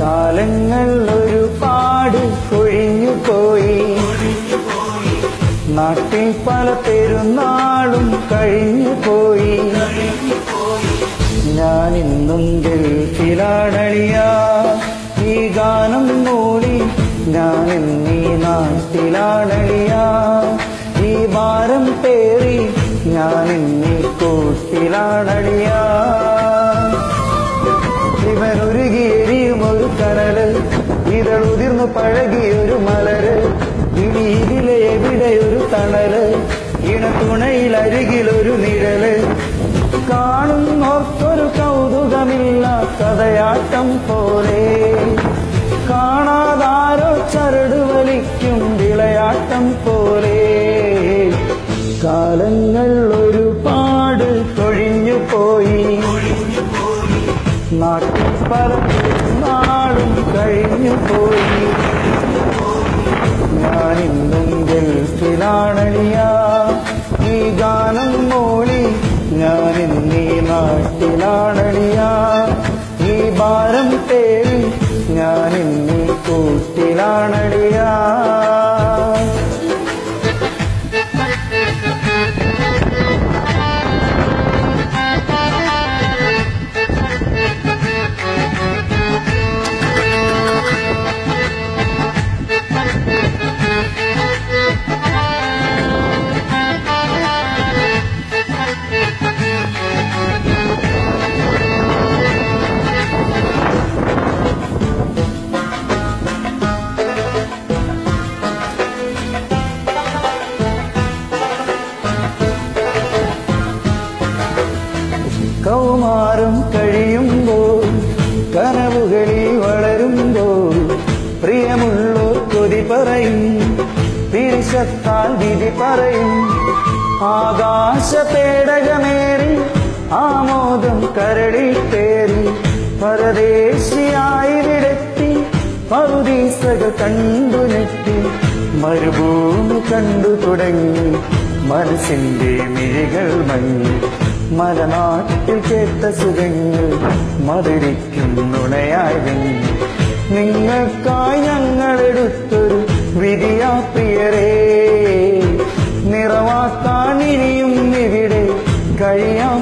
കാലങ്ങൾ ഒരുപാട് കൊഴിഞ്ഞു പോയി. നാട്ടിൽ പല പെരുന്നാളും കഴിഞ്ഞു പോയി. ഞാൻ ഇന്നും ഗൾഫിലാണളിയ. ഈ ഗാനം മൂളി ഞാൻ എന്നീ നാട്ടിലാണളിയ. ഈ ഭാരം പേറി ഞാൻ എന്നീ കൂട്ടിലാണളിയ. ഇണത്തുണയിൽ അരികിലൊരു നിഴൽ. കാണുന്നോർക്കൊരു കൗതുകമില്ല കഥയാട്ടം പോലെ. കാണാതാരോ ചരട് വലിക്കും വിളയാട്ടം പോലെ. കാലങ്ങൾ ഒരുപാട് കൊഴിഞ്ഞു പോയി. നാട്ടിൽ പല നാളും കഴിഞ്ഞു പോയി. കൗമാരം കഴിയുമ്പോൾ കനവുകളിൽ വളരുമ്പോൾ പ്രിയമുള്ളോർ കൊതി പറയും തിരിച്ചത്താൽ വിധി പറയും. ആകാശ പേടകമേറി ആമോദം കരളിൽ പേറി പരദേശിയായി വിടത്തി പറുദീസകൾ കണ്ടു നെറ്റി മരുഭൂമി കണ്ടു തുടങ്ങി മനസ്സിന്റെ മിഴികൾ മങ്ങി. മലനാട്ടിൽ കേട്ട സുഖങ്ങൾ മതിരിക്കും നുണയായി നിങ്ങൾക്കായി ഞങ്ങളെടുത്തൊരു വിധിയാ പ്രിയരേ. നിറവാക്കാൻ ഇനിയും ഇവിടെ കഴിയാം